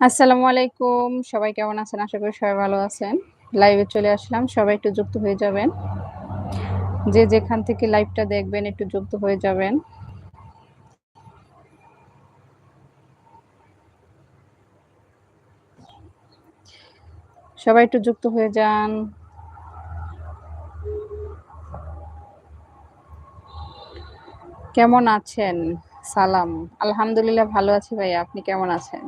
আসসালামু আলাইকুম। সবাই কেমন আছেন? আশা করি সবাই ভালো আছেন। লাইভে চলে আসলাম। সবাই একটু যুক্ত হয়ে যাবেন। যে যেখান থেকে লাইভটা দেখবেন, একটু যুক্ত হয়ে যাবেন। সবাই একটু যুক্ত হয়ে যান। কেমন আছেন? সালাম। আলহামদুলিল্লাহ, ভালো আছি ভাইয়া। আপনি কেমন আছেন?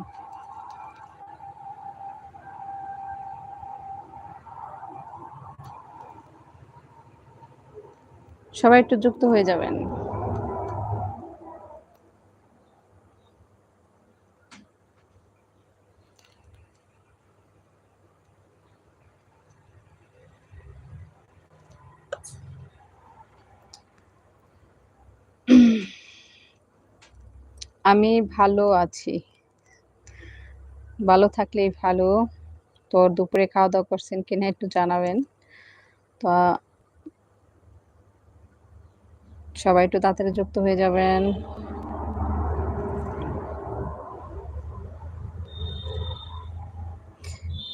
সবাই একটু যুক্ত হয়ে যাবেন। আমি ভালো আছি। ভালো থাকলেই ভালো। তো দুপুরে খাওয়া-দাওয়া করছেন কিনা একটু জানাবেন। তো সবাই একটু তাড়াতাড়ি যুক্ত হয়ে যাবেন।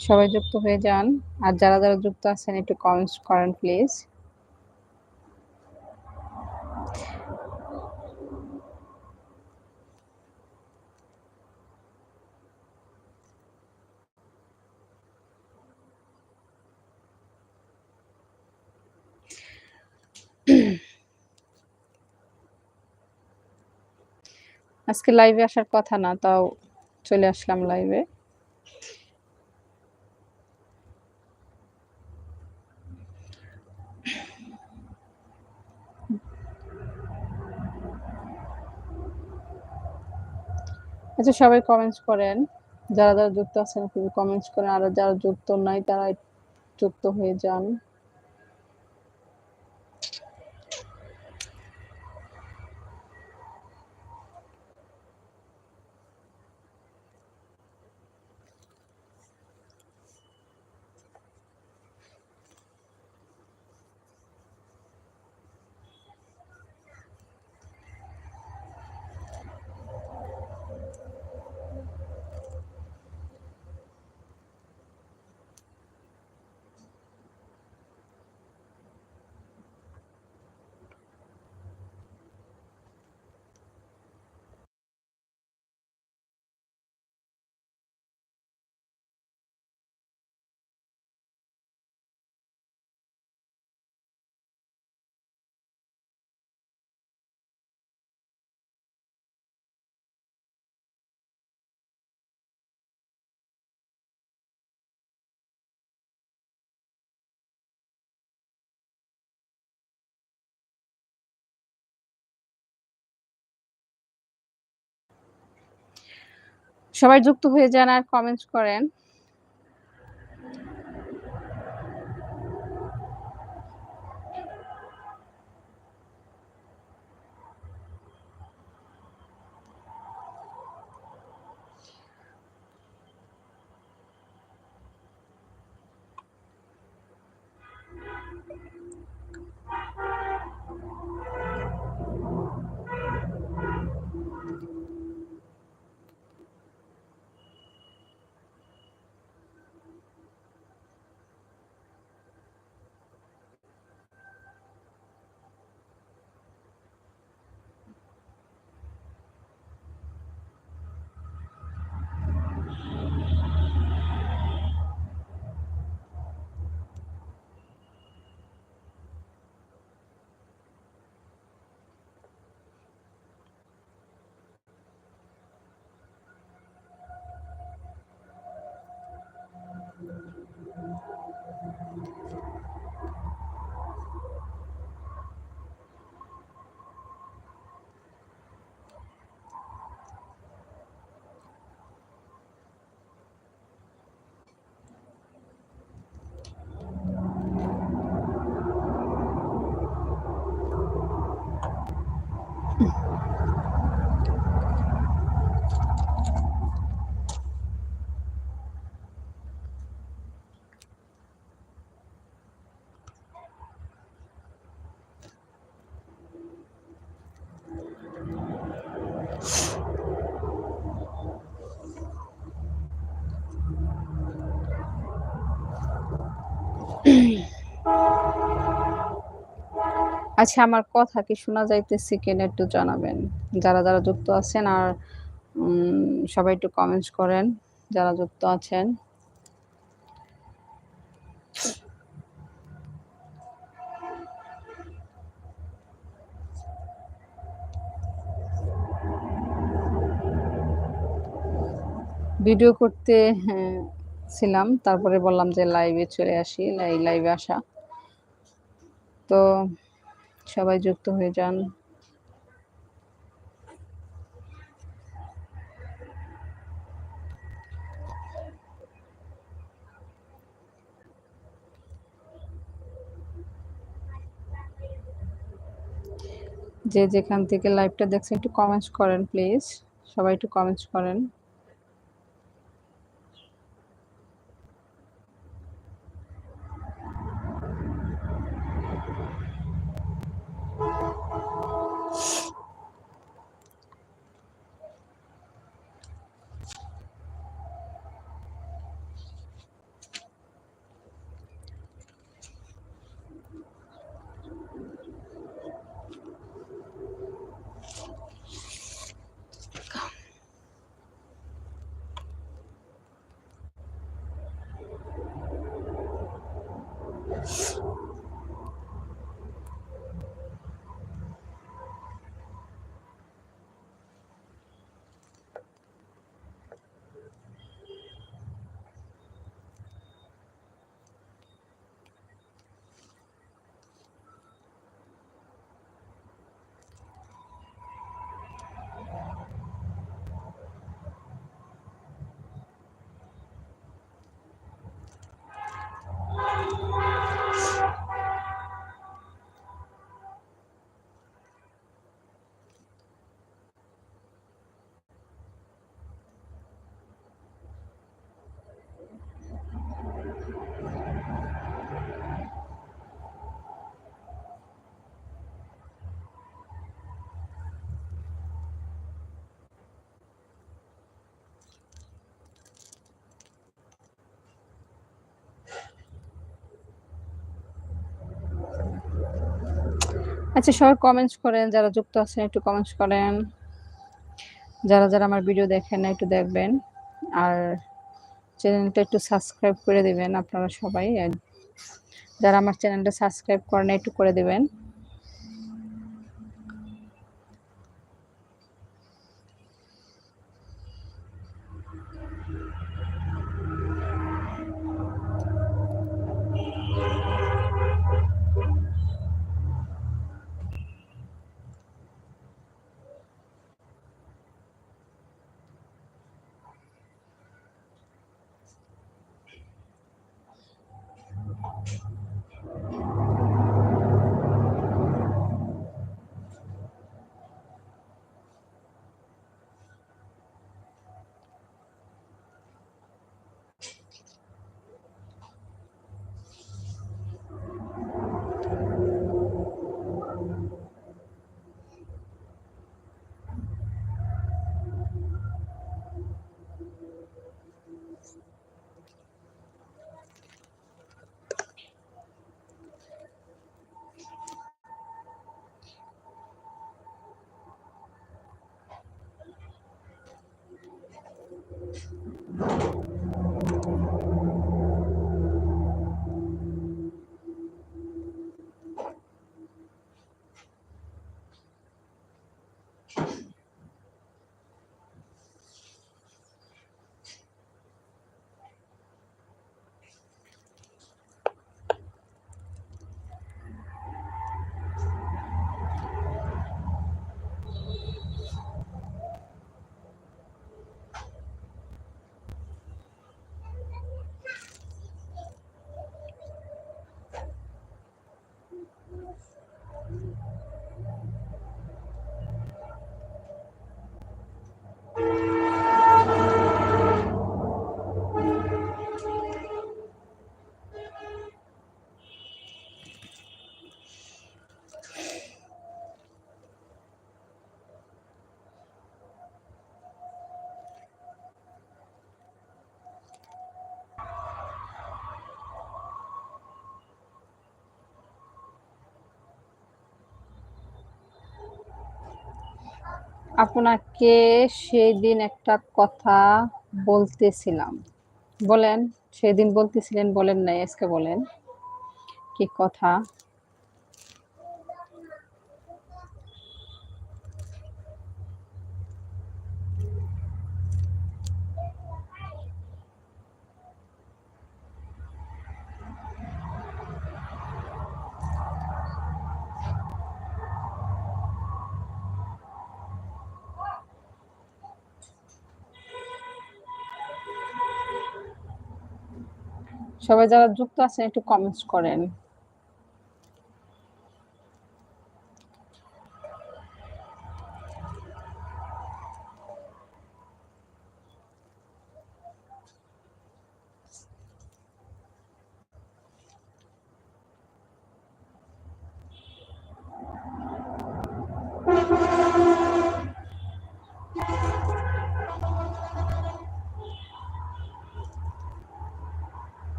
সবাই যুক্ত হয়ে যান। আর যারা, যারা যুক্ত আছেন একটু কমেন্টস করেন প্লিজ। আজকে লাইভে আসার কথা না, তাও চলে আসলাম লাইভে। আচ্ছা সবাই কমেন্টস করেন। যারা, যারা যুক্ত আছেন কমেন্টস করেন। আর যারা যুক্ত নাই তারা যুক্ত হয়ে যান। সবাই যুক্ত হয়ে যান আর কমেন্টস করেন। আচ্ছা আমার কথা কি শোনা যাইতেছে কেন একটু জানাবেন। যারা, যারা যুক্ত আছেন আর সবাই একটু কমেন্টস করেন যারা যুক্ত আছেন। ভিডিও করতে হ্যাঁ, ছিলাম। তারপরে বললাম যে লাইভে চলে আসি। লাইভে আসা। তো সবাই যুক্ত হয়ে যান। যে যেখান থেকে লাইভটা দেখছেন একটু কমেন্টস করেন প্লিজ। সবাই একটু কমেন্টস করেন। আচ্ছা সবাই কমেন্টস করেন। যারা যুক্ত আছেন একটু কমেন্টস করেন। যারা, যারা আমার ভিডিও দেখেন একটু দেখবেন। আর চ্যানেলটা একটু সাবস্ক্রাইব করে দেবেন আপনারা সবাই। যারা আমার চ্যানেলটা সাবস্ক্রাইব করেন একটু করে দিবেন। আপনাকে সেই দিন একটা কথা বলতেছিলাম। বলেন, সেদিন বলতেছিলেন বলেন নাই, আজকে বলেন। কি কথা? সবাই যারা যুক্ত আছেন একটু কমেন্টস করেন।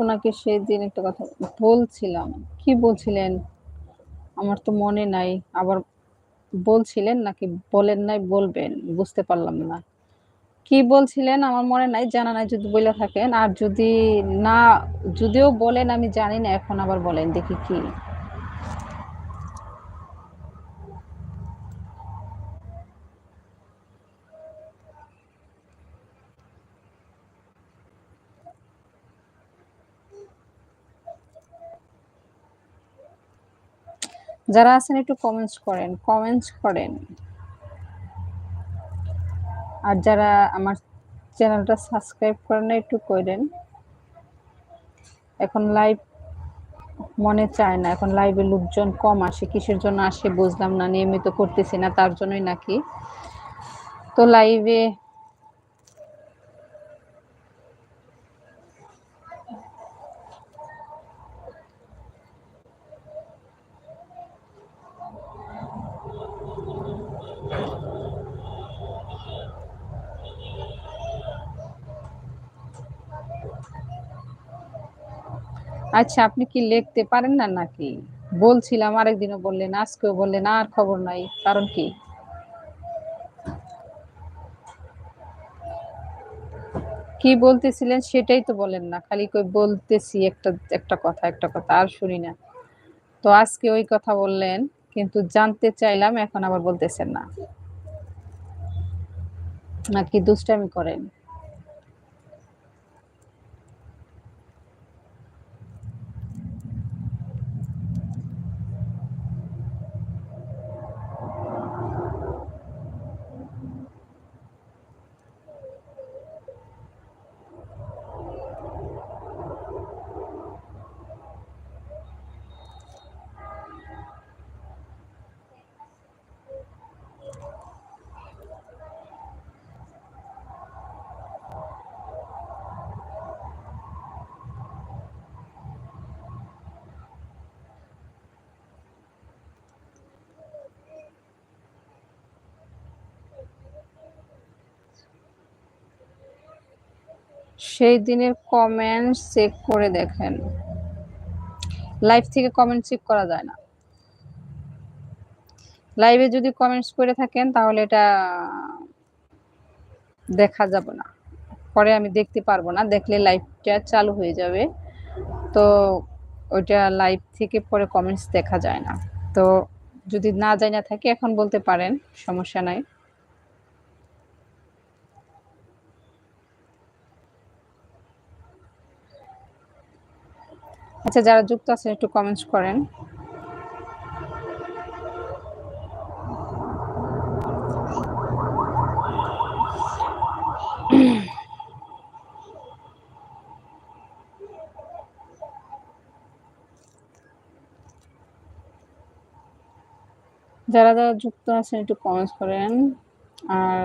আপনাকে সেদিন একটা কথা বলছিলাম। কি বলছিলেন? আমার তো মনে নাই। আবার বলছিলেন নাকি বলেন নাই বলবেন? বুঝতে পারলাম না। কি বলছিলেন আমার মনে নাই, জানা নাই যদি বলে থাকেন। আর যদি না যদিও বলেন আমি জানি না এখন আবার বলেন দেখি কি? যারা আছেন একটু কমেন্টস করেন, কমেন্টস করেন। আর যারা আমার চ্যানেলটা সাবস্ক্রাইব করেন না একটু কইরেন। এখন লাইভ মনে চায় না। এখন লাইভে লোকজন কম আসে। কিসের জন্য আসে বুঝলাম না। নিয়মিত করতেছি না তার জন্যই নাকি। তো লাইভে আচ্ছা আপনি কি লিখতে পারেন না নাকি? বলছিলাম আরেকদিনও বললেন, আজকেও বললেন আর খবর নাই। কারণ কি? কি বলতেছিলেন সেটাই তো বলেন না। খালি কই বলতেছি একটা একটা কথা, একটা কথা আর শুনি না। তো আজকে ওই কথা বললেন কিন্তু জানতে চাইলাম এখন আবার বলতেছেন না। নাকি দুষ্টামি করেন? সেই দিনের কমেন্টস চেক করে দেখেন। লাইভ থেকে কমেন্ট চেক করা যায় না। লাইভে যদি কমেন্টস করে থাকেন তাহলে এটা দেখা যাবে না। পরে আমি দেখতে পারব না। দেখলে লাইভটা চালু হয়ে যাবে। তো ওইটা লাইভ থেকে পরে কমেন্টস দেখা যায় না। তো যদি না জাইনা থাকি এখন বলতে পারেন, সমস্যা নাই। আচ্ছা যারা যুক্ত আছেন একটু কমেন্টস করেন। যারা, যারা যুক্ত আছেন একটু কমেন্টস করেন। আর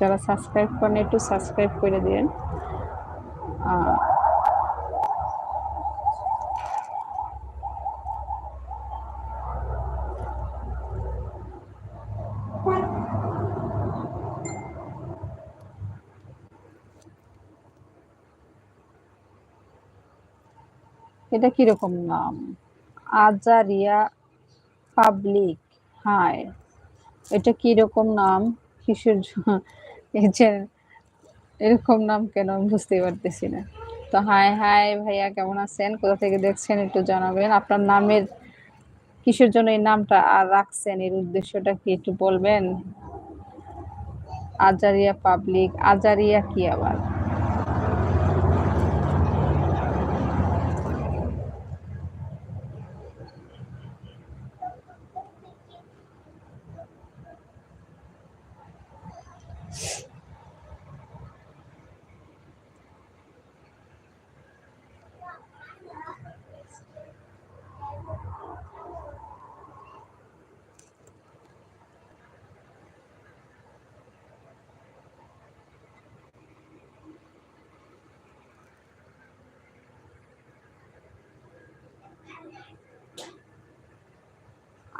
যারা সাবস্ক্রাইব করেন একটু সাবস্ক্রাইব করে দিয়েন। আ এটা কীরকম নাম? আজারিয়া পাবলিক হাই এটা কীরকম নাম? কিশোর এরকম নাম কেন বুঝতে পারতেছি না। তো হাই হাই ভাইয়া, কেমন আছেন? কোথা থেকে দেখছেন একটু জানাবেন। আপনার নামের কিসের জন্য এই নামটা আর রাখছেন? এর উদ্দেশ্যটা কি একটু বলবেন? আজারিয়া পাবলিক, আজারিয়া কি আবার?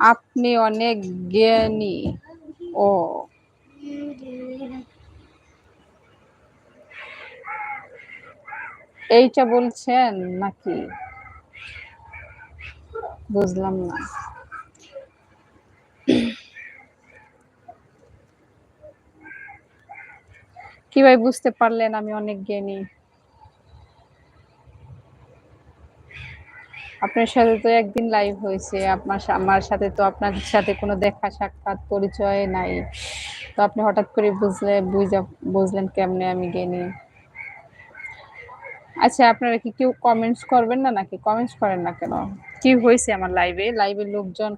আপনি অনেক জ্ঞানী। ও। এইটা বলছেন নাকি? বুঝলাম না। কি ভাই বুঝতে পারলেন আমি অনেক জ্ঞানী? আপনার সাথে তো একদিন লাইভ হয়েছে, আপনার আমার সাথে তো আপনার সাথে কোনো দেখা সাক্ষাৎ পরিচয় নাই। তো আপনি হঠাৎ করে বুঝলে, বুঝা, বুঝলেন কেমনে আমি গেনি আচ্ছা আপনারা কি কেউ কমেন্টস করবেন না নাকি? কমেন্টস করেন না কেন? কি হয়েছে আমার লাইভে লাইভে লোকজন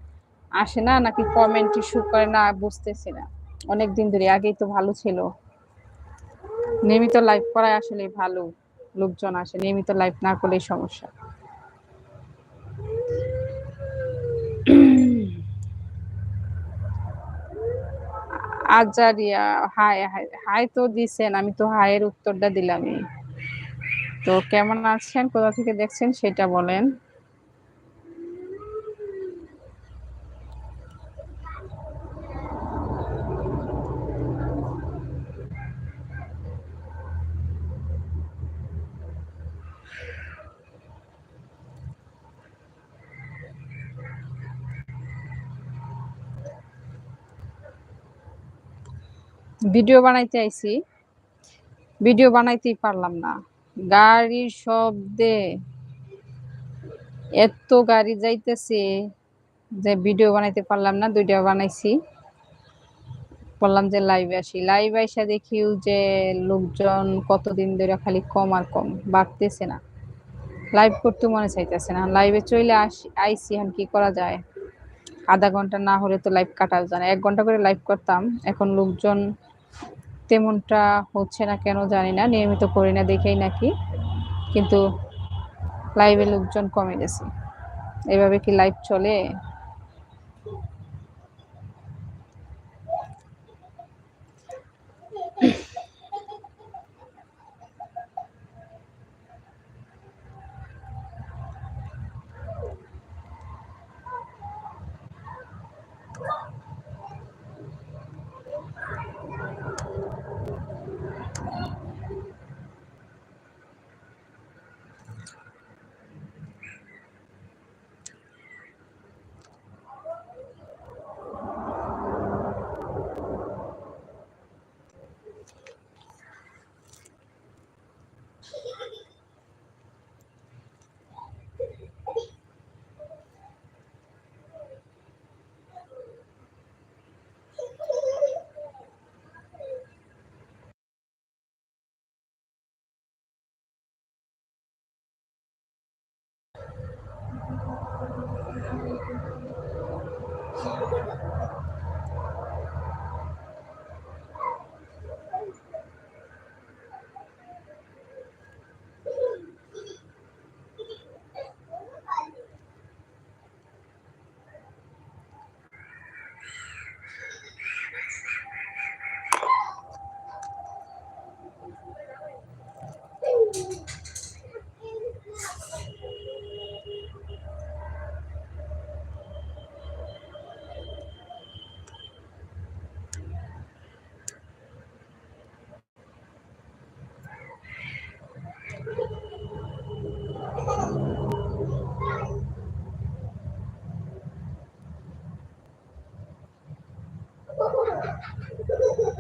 আসে না নাকি কমেন্ট ইস্যু করে? না, বুঝতেছি না। অনেক দিন ধরে, আগেই তো ভালো ছিল। নিয়মিত লাইভ করাই আসলে ভালো। লোকজন আসে, নিয়মিত লাইভ না করলেই সমস্যা। আজারিয়া হাই হাই তো দিছেন, আমি তো হায়ের উত্তরটা দিলামই। তো কেমন আছেন? কোথা থেকে দেখছেন সেটা বলেন। ভিডিও বানাইতে আইছি। ভিডিও বানাইতেই পারলাম না। গাড়ির শব্দে এত গাড়ি যাইতেছে যে ভিডিও বানাইতে পারলাম না, দুইটা বানাইছি। বললাম যে লাইভে আসি। লাইভ আইসা দেখিও যে লোকজন কতদিন ধরে খালি কম আর কম, বাড়তেছে না। লাইভ করতে মনে চাইতেছে না। লাইভে চলে আসি আইসি এখন কি করা যায়? আধা ঘণ্টা না হলে তো লাইভ কাটা যায় না। এক ঘণ্টা করে লাইভ করতাম। এখন লোকজন তেমনটা হচ্ছে না কেন জানি না, নিয়মিত করি না, দেখেই নাকি। কিন্তু লাইভে লোকজন কমে গেছে। এভাবে কি লাইভ চলে? Ha ha ha.